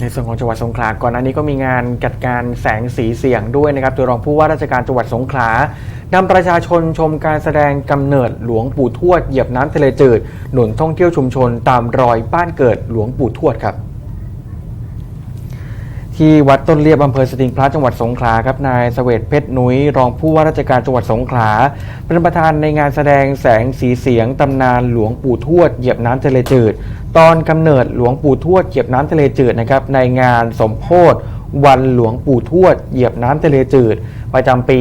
ในส่วนของจังหวัดสงขลาก่อนหน้านี้ก็มีงานจัดการแสงสีเสียงด้วยนะครับโดยรองผู้ว่าราชการจังหวัดสงขลานำประชาชนชมการแสดงกำเนิดหลวงปู่ทวดเหยียบน้ำทะเลจืดหนุนท่องเที่ยวชุมชนตามรอยบ้านเกิดหลวงปู่ทวดครับ ที่วัดต้นเลียบอำเภอสติงพระจังหวัดสงขลาครับนายเสวตเพชรนุ้ยรองผู้ว่าราชการจังหวัดสงขลาเป็นประธานในงานแสดงแสงสีเสียงตำนานหลวงปู่ทวดเหยียบน้ำทะเลจืด ตอนกำเนิดหลวงปู่ทวดเหยียบน้ำทะเลจืดนะครับในงานสมโพธิวันหลวงปู่ทวดเหยียบน้ำทะเลจืด ประจำปี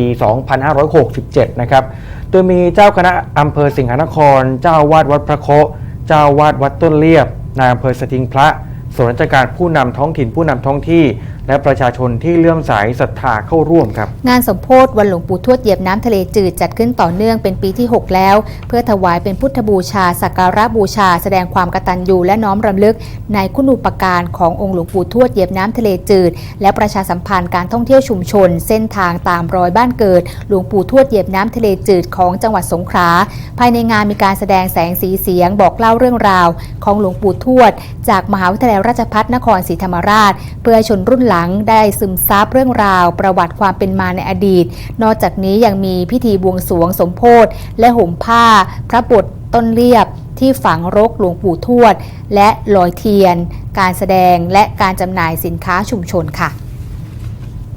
2567 นะครับ โดยมีเจ้าคณะอำเภอสิงหนคร เจ้าวาดวัดพระโค เจ้าวาดวัดต้นเลียบนายอำเภอสติงพระ ส่วนราชการผู้นำท้องถิ่นผู้นำท้องที่ และประชาชนที่เลื่อมใสศรัทธาเข้าร่วมครับ งานสมโพธิวันหลวงปู่ทวดเหยียบน้ำทะเลจืดจัดขึ้นต่อเนื่องเป็นปีที่ 6 แล้ว เพื่อถวายเป็นพุทธบูชาสักการะบูชา แสดงความกตัญญูและน้อมรำลึก ในคุณูปการขององค์หลวงปู่ทวดเหยียบน้ำทะเลจืด และประชาสัมพันธ์การท่องเที่ยวชุมชน เส้นทางตามรอยบ้านเกิด หลวงปู่ทวดเหยียบน้ำทะเลจืดของจังหวัดสงขลาภายในงานมีการแสดงแสงสีเสียงบอกเล่าเรื่องราว ของหลวงปู่ทวด จากมหาวิทยาลัยราชภัฏนครศรีธรรมราช เพื่อชนรุ่นหลังได้ซึมซับเรื่องราว ประวัติความเป็นมาในอดีต นอกจากนี้ยังมีพิธีบวงสรวงสมโพธิและห่มผ้า พระบทต้นเรียบที่ฝังรกหลวงปู่ทวด และลอยเทียน การแสดงและการจำหน่ายสินค้าชุมชนค่ะ